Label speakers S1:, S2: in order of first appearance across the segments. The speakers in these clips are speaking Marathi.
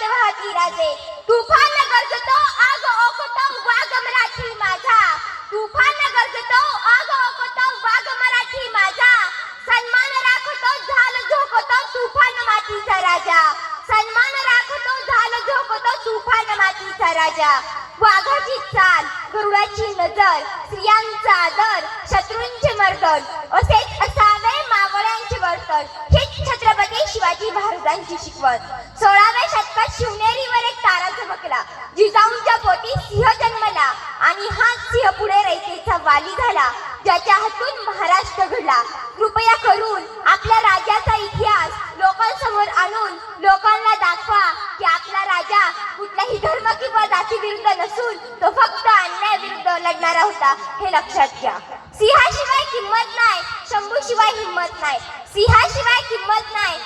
S1: जात वाहती राजे. तुफान गरजतो आग ओकतो वाघ मराठी माझा. तुफान गरजतो आग ओकतो वाघ मराठी माझा. सन्मान राखतो झाल झोपतो तुफान मातीचा राजा. सन्मान राखतो झाल झोपतो तुफान मातीचा राजा. वाघाची चाल गरुडाची नजर स्त्रियांचा आदर शत्रूंचे मर्दन. मुलांची शिकवण सोळाव्या शतकात शिवनेरीवर एक तारा चमकला जिजाऊंच्या पोटी सिंह जन्मला आणि हा सिंह पुढे रयतेचा वाली झाला ज्याच्या हातून महाराष्ट्र घडला. कृपया करून आपल्या राजाचा इतिहास लोकांसमोर आणून लोकांना दाखवा की आपला राजा कुठल्याही धर्म किंवा जाती विरुद्ध नसून तो फक्त अन्याय विरुद्ध लढणारा होता हे लक्षात घ्या. सिंहाशिवाय किंमत नाही शंभूशिवाय हिंमत नाही. सिंहाशिवाय किंमत नाही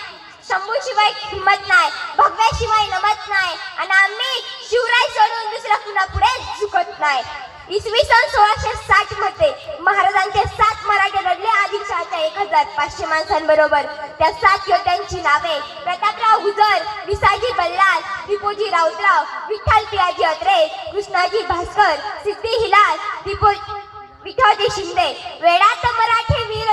S1: शंभूशिवाय हिंमत नाही भगव्याशिवाय नमत नाही आणि आम्ही शिवराय सोडून दुसऱ्या कुणा पुढे झुकत नाही. इसवी सन सोळाशे साठमध्ये महाराजांचे सात मराठे लढले आदिलशहाच्या एक हजार पाचशे माणसांबरोबर. त्या सात योद्ध्यांची नावे प्रतापराव गुजर विसाजी बल्लाळ दिपोजी राऊतराव विठ्ठल पियाजी अत्रे कृष्णाजी भास्कर सिद्धी हिलाल दिपो विठोजी शिंदे. वेळात मराठी वीर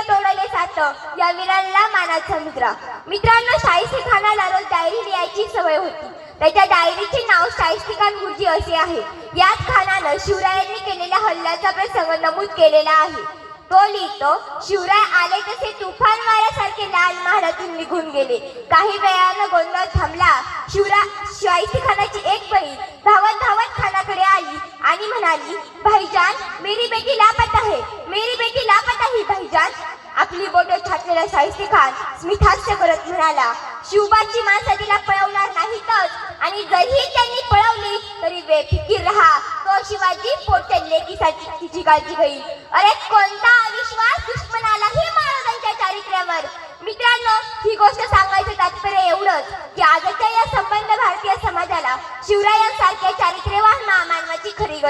S1: या वीरांना मानाचा मुद्रा. मित्रांनो शाहिस्तीखानाला रोज डायरी लिहायची सवय होती. त्याच्या डायरीचे नाव शाहिस्तीखान गुरुजी असे आहे. याच खानानं शिवरायांनी केलेल्या हल्ल्याचा प्रसंग नमूद केलेला आहे. तो लिहितो शिवराय आले तसे तुफान वाऱ्यासारखे लाल महालातून निघून गेले. काही वेळानं गोंधळ थांबला. शिवरा शाहिस्ती खानाची एक बहीण धावत धावत खानाकडे आली आणि म्हणाली भाईजान मेरी बेटी लापत आहे मेरी बेटी लापत आहे भाईजान. आपली बोट छाटलेला शाहिस्ती खान स्मितहास्य करत म्हणाला शिवबाची माणसं तिला पळवणार नाहीतच. आणि जरीही त्यांनी पळवली तरी बेफिकीर राहा. तो शिवाजी पोटच्या लेकीसाठी तिची काळजी घेईल. अरे कोणता अविश्वास दुश्मनालाही महाराजांच्या चारित्र्यावर. मित्रांनो ही गोष्ट सांगायचं तात्पर्य एवढंच की आजच्या या संबंध भारतीय समाजाला शिवरायांसारख्या चारित्र्यवान महामानवाची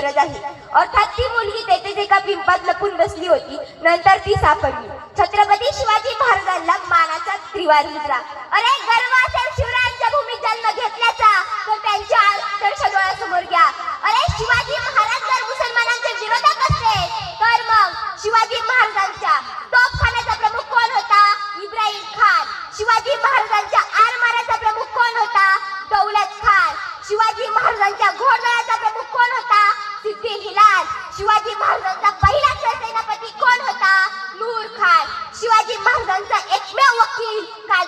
S1: गरज आहे. अर्थात ती मुलगी तेथेच एका पिंपात लपून बसली होती. नंतर ती सापडली. छत्रपती शिवाजी महाराजांना मानाचा त्रिवार मुद्रा अरे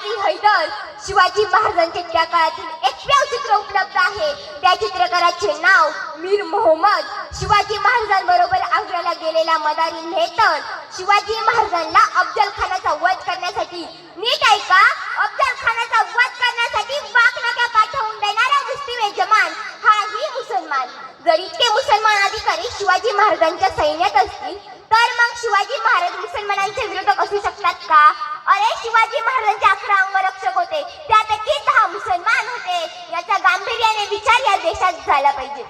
S1: वकील हैदर शिवाजी महाराजांच्या त्या काळातील एकमेव चित्र उपलब्ध आहे. त्या चित्रकाराचे नाव मीर मोहम्मद शिवाजी महाराजांबरोबर आग्र्याला गेलेला मदारी मेहतर शिवाजी महाराजांना अफजल खानाचा वध करण्यासाठी. नीट ऐका अफजल खानाचा वध करण्यासाठी वाकनाक्या पाठवून देणारा मुस्लिम जमान हाही मुसलमान. जर इतके मुसलमान अधिकारी शिवाजी महाराजांच्या सैन्यात असतील तर मग शिवाजी महाराज मुसलमानांचे विरोधक असू शकतात का? अरे शिवाजी महाराजांचे अकरा अंगरक्षक होते. त्यापैकी दहा मुसलमान होते. याचा गांभीर्याने विचार या देशात झाला पाहिजे.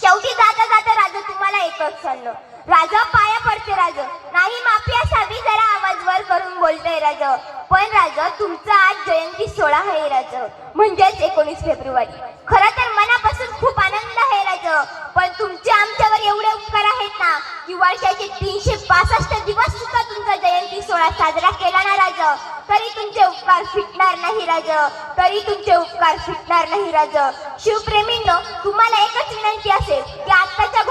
S1: शेवटी जाता जाता राजा तुम्हाला एकच सांगलो राजा पाया पडते राजा. नाही माफी असावी जरा आवाज वर करून बोलतोय राजा. पण राजा तुमचा आज जयंती सोळा आहे राजा. म्हणजेच एकोणीस फेब्रुवारी. खरं तर मनापासून करायचं पण तुमचे आमच्यावर एवढे उपकार आहेत ना की वर्षाचे तीनशे पासष्ट दिवस सुद्धा तुमचा जयंती सोहळा साजरा केला ना राज. तरी तुमचे उपकार फिटणार नाही राज. तरी तुमचे उपकार फिटणार नाही राज. शिवप्रेमींनो तुम्हाला एकच विनंती असेल की आत्ताच्या